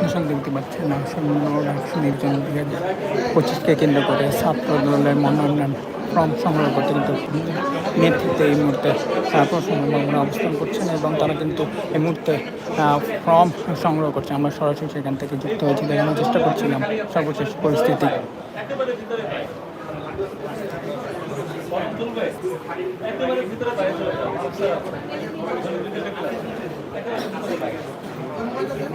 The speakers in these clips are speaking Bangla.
দর্শক দেখতে পাচ্ছেন আসন্ন নির্বাচন দুই হাজার পঁচিশকে কেন্দ্র করে ছাত্র দলের মনোনয়ন ফর্ম সংগ্রহ করতে কিন্তু নেতৃত্বে এই মুহূর্তে প্রশ্নবাবুরা অবস্থান করছেন এবং তারা কিন্তু এই মুহূর্তে ফর্ম সংগ্রহ করছে। আমরা সরাসরি সেখান থেকে যুক্ত হয়েছি দেখানোর চেষ্টা করছিলাম সর্বশেষ পরিস্থিতি।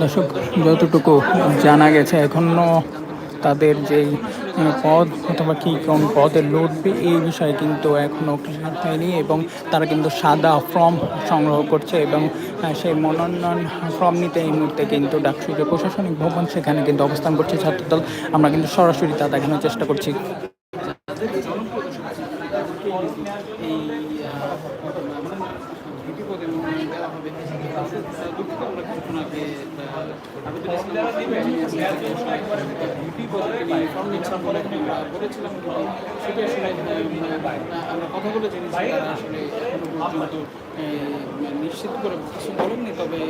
দর্শক, যতটুকু জানা গেছে এখনও তাদের যেই পদ অথবা কী কোন পদে লড়বে এই বিষয়ে কিন্তু এখনও ক্লিয়ার হয়নি এবং তারা কিন্তু সাদা ফর্ম সংগ্রহ করছে এবং সেই মনোনয়ন ফর্ম নিতে এই মুহূর্তে কিন্তু ডাকসু যে প্রশাসনিক ভবন, সেখানে কিন্তু অবস্থান করছে ছাত্রদল। আমরা কিন্তু সরাসরি তা দেখানোর চেষ্টা করছি এই ভিপি পদে মনোনয়ন দেওয়া হবে দুঃখিত আমরা কিছুক্ষণ আগে আবেদন ভিপি পদে তিনি ফর্ম নিচ্ছেন বলে আমরা নিশ্চিত করে কিছু বলেননি, তবে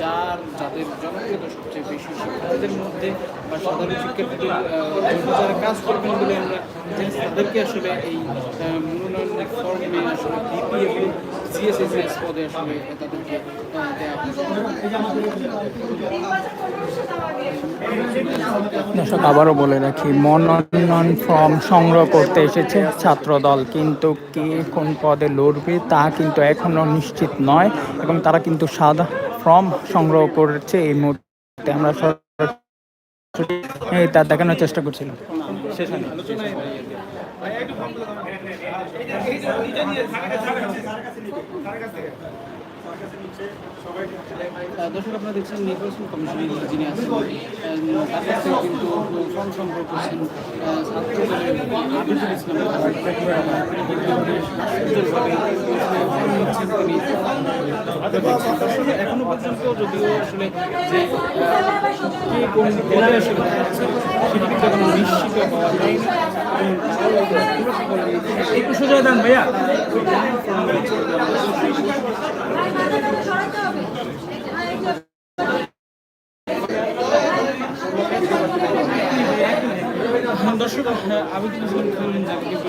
যার, যাদের জনপ্রিয়তা সবচেয়ে বেশি শিক্ষার্থীদের মধ্যে বা সাধারণ শিক্ষার্থীদের যারা কাজ করবেন বলে আমরা তাদেরকে আসলে এই মনোনয়নের ফর্মে আসলে সিএসএস পদে আসলে তাদেরকে দর্শক আবারও বলে রাখি মনোনয়ন ফর্ম সংগ্রহ করতে এসেছে ছাত্রদল কিন্তু কে কোন পদে লড়বে তা কিন্তু এখনও নিশ্চিত নয় এবং তারা কিন্তু সাদা ফর্ম সংগ্রহ করেছে এই মুহূর্তে। আমরা তা দেখানোর চেষ্টা করছিলাম। শেষ হয়নি। আহ, দর্শক আপনারা দেখছেন নির্বাচন কমিশনের যিনি আছেন তার কাছ কিন্তু ফর্ম সংগ্রহ করছেন আহ, ছাত্র দলের আবিদুল ইসলাম ফর্ম নিচ্ছেন তিনি আসলে এখনও পর্যন্ত যদিও আসলে যে নিশ্চিত হওয়া যায়নি একটু সোজা দেন ভাইয়া হ্যাঁ, দর্শক হ্যাঁ, আমি কিন্তু বললেন যে কিন্তু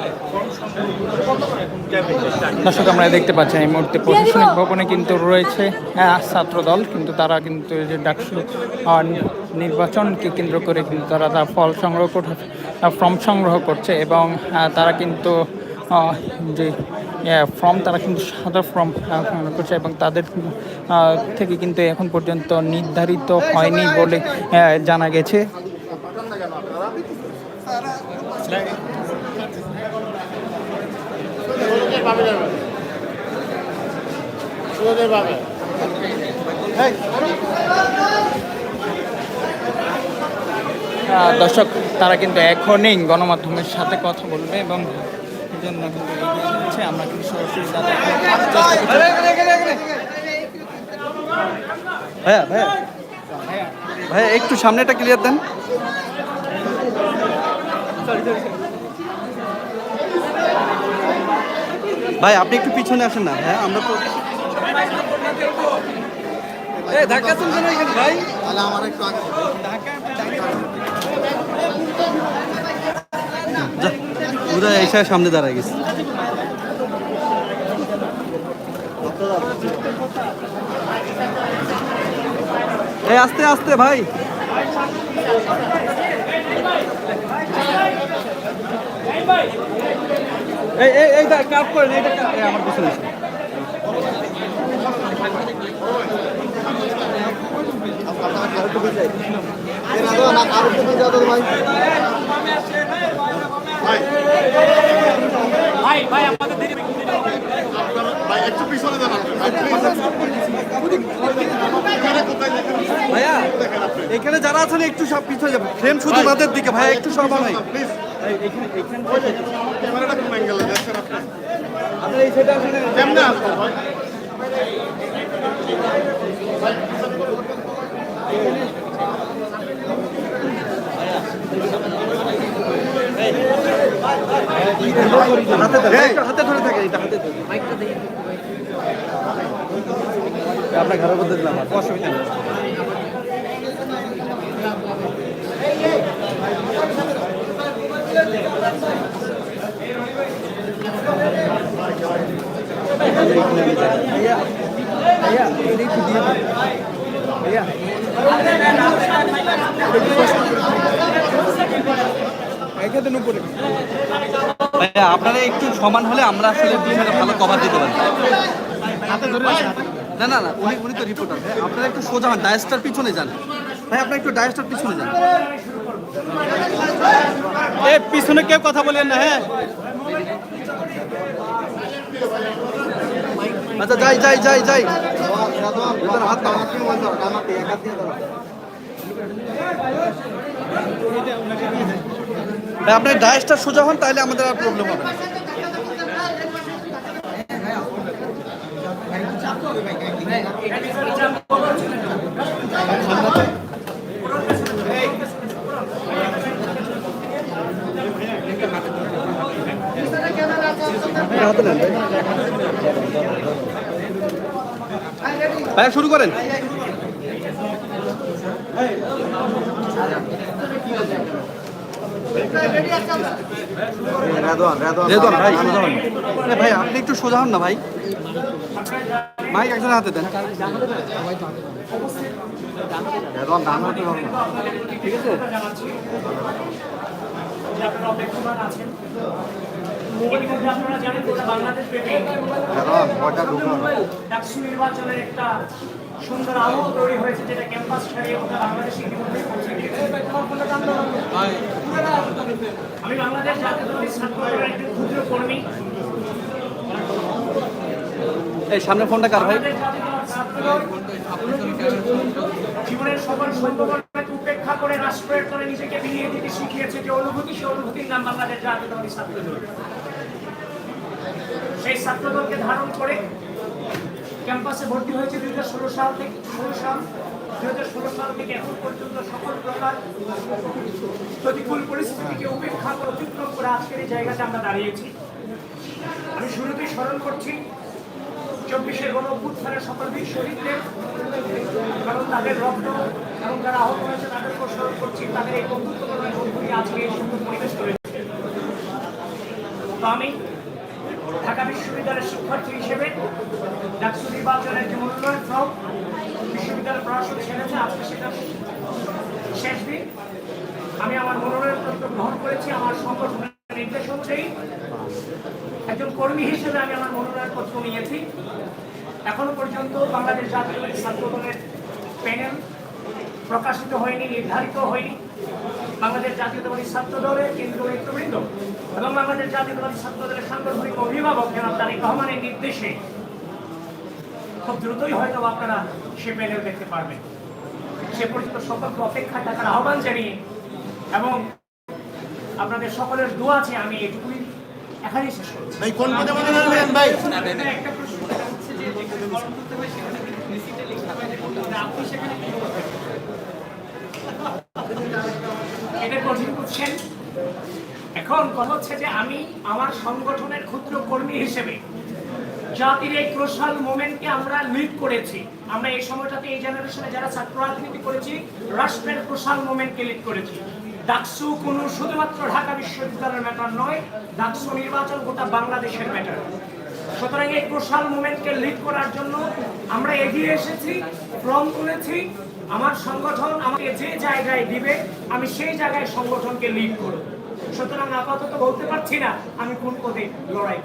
দর্শক আমরা দেখতে পাচ্ছি এই মুহূর্তে প্রশাসনিক ভবনে কিন্তু রয়েছে ছাত্রদল কিন্তু তারা কিন্তু এই যে ডাকসু নির্বাচনকে কেন্দ্র করে কিন্তু তারা তার ফল সংগ্রহ করে ফর্ম সংগ্রহ করছে এবং তারা কিন্তু যে ফর্ম তারা কিন্তু সাদা ফর্ম করছে এবং তাদের থেকে কিন্তু এখন পর্যন্ত নির্ধারিত হয়নি বলে জানা গেছে। আহ, দর্শক তারা কিন্তু এখনই গণমাধ্যমের সাথে কথা বলবে এবং জন্য কিন্তু এগিয়ে যাচ্ছে। আমরা কিন্তু সরাসরি তাদের ভাইয়া ভাইয়া। ভাইয়া একটু সামনেটা ক্লিয়ার দেন। ভাই আপনি একটু পিছনে আসেন না। হ্যাঁ আমরা তো ধাক্কা তুলছেন ভাই তাহলে আমার একটু আগে যা ওরা এসে সামনে দাঁড়ায় গেছে। এই আস্তে আস্তে ভাই। এই এই এইটা কাট করেন এইটা আমার পিছনে এসে। না আরও একটু ভাই ভাই একটু পিছনে দাঁড়ান ভাইয়া এখানে যারা আছেন একটু সব পিছনে যাবে ফ্রেম শুধু তাদের দিকে ভাইয়া একটু সব নাই হাতে ধরে একটু হাতে ধরে থাকে এটা হাতে ধরে আপনার ঘরের মধ্যে দিলাম আর। অসুবিধা নেই। ভাইয়া ভাইয়া এটা একটু দিয়ে দিন। ভাইয়া আপনারা একটু সমান হলে আমরা আসলে বিষয়টা ভালো কভার দিতে পারি। না না না উনি উনি তো রিপোর্টার আপনারা একটু সোজা হন ডায়াসটার পিছনে যান। ভাই আপনারা একটু ডায়াসটার পিছনে যান। এ পিছনে কেউ কথা বলেন না হ্যাঁ? আচ্ছা যাই যাই যাই যাই। হাত আপনার ডায়েসটা সোজা হন তাহলে আমাদের আর প্রবলেম হবে না। ভাইয়া শুরু করেন। ভাই আপনি একটু সোজা হন না ভাই। মাইক একজন হাতে দেন। ঠিক আছে? নির্বাচনের একটা সুন্দর আবহ তৈরি হয়েছে যেটা ক্যাম্পাস ছাড়িয়ে গোটা বাংলাদেশে ইতিমধ্যে পৌঁছে গিয়েছে। আমি বাংলাদেশ জাতীয়তাবাদী ছাত্র একজন ক্ষুদ্র কর্মী। এই সামনে ফোনটা কার ভাই? ছাত্র জীবনের সকল উপেক্ষা করে রাষ্ট্রের করে নিজেকে বিলিয়ে দিতে শিখিয়েছে যে অনুভূতি সে অনুভূতির নাম বাংলাদেশ জাতীয়তাবাদী ছাত্র দল। সেই ছাত্রদলকে ধারণ করে ক্যাম্পাসে ভর্তি হয়েছে দুই হাজার ষোলো সাল থেকে, ষোলো সাল, দুই হাজার ষোলো সাল থেকে এখন পর্যন্ত সকল প্রকার প্রতিকূল পরিস্থিতিকে উপেক্ষা করে অতিক্রম করে আজকের এই জায়গাতে আমরা দাঁড়িয়েছি। আমি শুরুতেই স্মরণ করছি চব্বিশের গণ অভ্যুত্থানের সকল বীর শহীদদের কারণ তাদের রক্ত এবং তারা আহত হয়েছে তাদেরকেও স্মরণ করছি, তাদের এই বন্ধুত্বপূর্ণ বন্ধুই আজকে এই সুন্দর পরিবেশ তৈরি তো আমি ঢাকা বিশ্ববিদ্যালয়ের শিক্ষার্থী হিসেবে ডাকসু নির্বাচনের যে মনোনয়ন ফর্ম বিশ্ববিদ্যালয় প্রশাসন ছেড়েছে আজকে সেটা শেষ দিন। আমি আমার মনোনয়ন মনোনয়নপত্র গ্রহণ করেছি, আমার সংগঠনের নির্দেশ অনুযায়ী। একজন কর্মী হিসেবে আমি আমার মনোনয়ন মনোনয়নপত্র নিয়েছি। এখনও পর্যন্ত বাংলাদেশ জাতীয়তাবাদী ছাত্র দলের প্যানেল প্রকাশিত হয়নি, নির্ধারিত হয়নি। বাংলাদেশ জাতীয়তাবাদী ছাত্র দলের কেন্দ্রীয় নেতৃবৃন্দ এবং বাংলাদেশ জাতীয়তাবাদী ছাত্রদলের সাংগঠনিক অভিভাবক জনাব তারেক রহমানের নির্দেশে খুব দ্রুতই হয়তো আপনারা সে প্যানেল দেখতে পারবেন। সে পর্যন্ত সকলকে অপেক্ষায় থাকার আহ্বান জানিয়ে এবং আপনাদের সকলের দোয়া আছে আমি এটুকুই এখানেই শেষ করছি। ভাই কোন পদে মনে নেবেন ভাই? একটা প্রশ্ন হচ্ছে যে যেখানে কলম করতে হয় সেখানে লেখা হয় না, আপনি সেখানে কি করবেন? এটা কঠিন করছেন এখন কথা হচ্ছে যে আমি আমার সংগঠনের ক্ষুদ্র কর্মী হিসেবে জাতির এই ক্রোশাল মোমেন্টকে আমরা লিড করেছি। আমরা এই সময়টাতে এই জেনারেশনে যারা ছাত্র রাজনীতি করেছি, রাষ্ট্রের ক্রোশাল মোমেন্টকে লিড করেছি। ডাকসু কোনো শুধুমাত্র ঢাকা বিশ্ববিদ্যালয়ের ম্যাটার নয়, ডাকসু নির্বাচন গোটা বাংলাদেশের ম্যাটার সুতরাং এই ক্রোশাল মুভমেন্টকে লিড করার জন্য আমরা এগিয়ে এসেছি, ফর্ম তুলেছি, আমার সংগঠন আমাকে যে জায়গায় দিবে, আমি সেই জায়গায় সংগঠনকে লিড করব। সুতরাং আপাতত বলতে পারছি না আমি কোন পদে লড়াই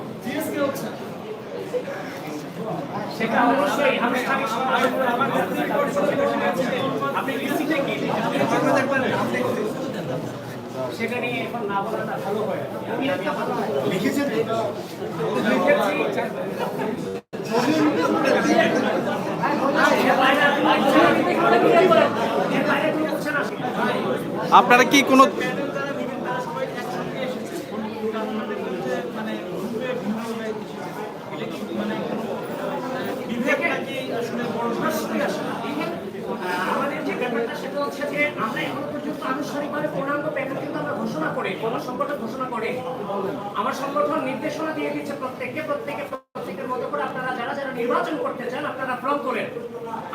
সেটা অবশ্যই আনুষ্ঠানিক সেটা নিয়ে এখন না বলাটা ভালো হয়। আমি একটা ভালো লিখেছি আপনারা কি কোনো আমাদের যে ব্যাপারটা সেটা হচ্ছে যে আমরা এখনও পর্যন্ত আনুষ্ঠানিকভাবে পূর্ণাঙ্গ প্যাকেজ কিন্তু আমরা ঘোষণা করে, কোন সংগঠন ঘোষণা করে, আমার সংগঠন নির্দেশনা দিয়ে দিচ্ছে প্রত্যেককে প্রত্যেকে প্রত্যেকের মতো করে আপনারা যারা যারা নির্বাচন করতে চান, আপনারা ফর্ম তোলেন।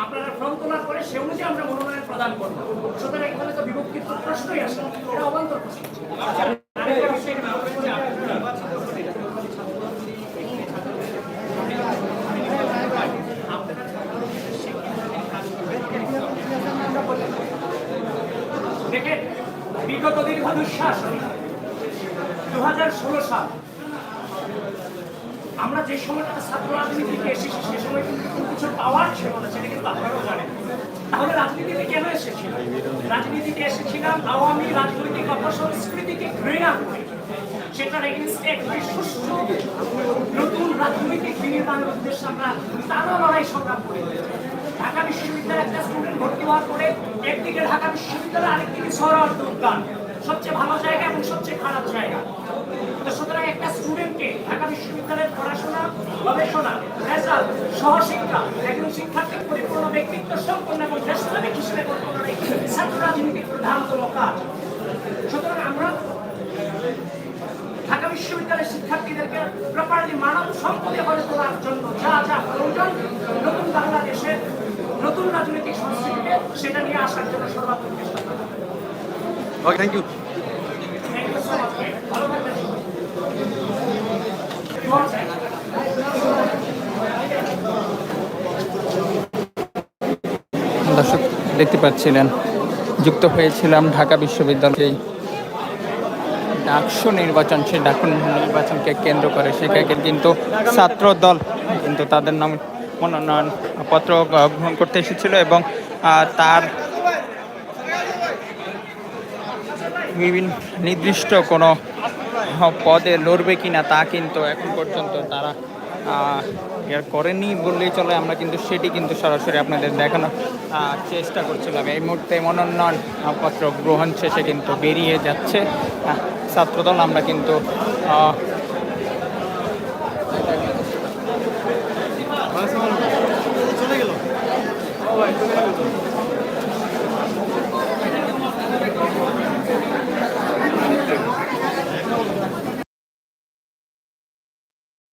আপনারা ফর্ম তোলার পরে সে অনুযায়ী আমরা মনোনয়ন প্রদান করব। সুতরাং এখানে তো বিভক্তির প্রশ্নই আসে, এটা অবান্তর প্রশ্ন। দেখেন বিগত দীর্ঘ দুঃশাসন দু হাজার ষোলো সাল। আমরা যে সময়টা ছাত্র রাজনীতিতে এসেছি, সে সময় কিন্তু কোনো কিছু পাওয়ার ছিল না, সেটা কিন্তু আপনারাও জানেন। তাহলে রাজনীতিতে কেন এসেছিলাম? রাজনীতিতে এসেছিলাম আওয়ামী রাজনৈতিক অপসংস্কৃতিকে ঘৃণা করে। সেটার একটি সুষ্ঠু নতুন রাজনৈতিক বিনির্মাণের উদ্দেশ্যে আমরা তারা লড়াই সংগ্রাম করে একটা ভর্তি একদিকে ঢাকা বিশ্ববিদ্যালয়, আরেকদিকে সৌরভ উদ্যান সবচেয়ে ভালো জায়গা এবং সবচেয়ে খারাপ জায়গা। সুতরাং একটা স্টুডেন্টকে ঢাকা বিশ্ববিদ্যালয়ের পড়াশোনা, গবেষণা, রেজাল্ট, সহশিক্ষা, একজন শিক্ষার্থীর পরিপূর্ণ ব্যক্তিত্ব সম্পন্ন এবং দেশপ্রেমিক হিসেবে ছাত্র রাজনীতির প্রধানতম কাজ সুতরাং আমরা ঢাকা বিশ্ববিদ্যালয়ের শিক্ষার্থীদেরকে প্রপারলি মানব সম্পদে গড়ে তোলার জন্য যা যা প্রয়োজন, নতুন বাংলাদেশের নতুন রাজনৈতিক সংস্কৃতিতে সেটা নিয়ে আসার জন্য সর্বাত্মক চেষ্টা করব। Okay thank you thank you so much ভালো থাকবেন। দর্শক দেখতে পাচ্ছিলেন যুক্ত হয়েছিলাম ঢাকা বিশ্ববিদ্যালয়ে ডাকসু নির্বাচন সেই ডাকু নির্বাচনকে কেন্দ্র করে। সেখানে কিন্তু ছাত্র দল কিন্তু তাদের নাম মনোনয়ন পত্র গ্রহণ করতে এসেছিল এবং তার বিভিন্ন নির্দিষ্ট কোনো পদে লড়বে কিনা তা কিন্তু এখন পর্যন্ত তারা আহ, ইয়ে করেনি বললেই চলে। আমরা কিন্তু সেটি কিন্তু সরাসরি আপনাদের দেখানোর চেষ্টা করছিলাম। এই মুহূর্তে মনোনয়ন পত্র গ্রহণ শেষে কিন্তু বেরিয়ে যাচ্ছে ছাত্রদল। আমরা কিন্তু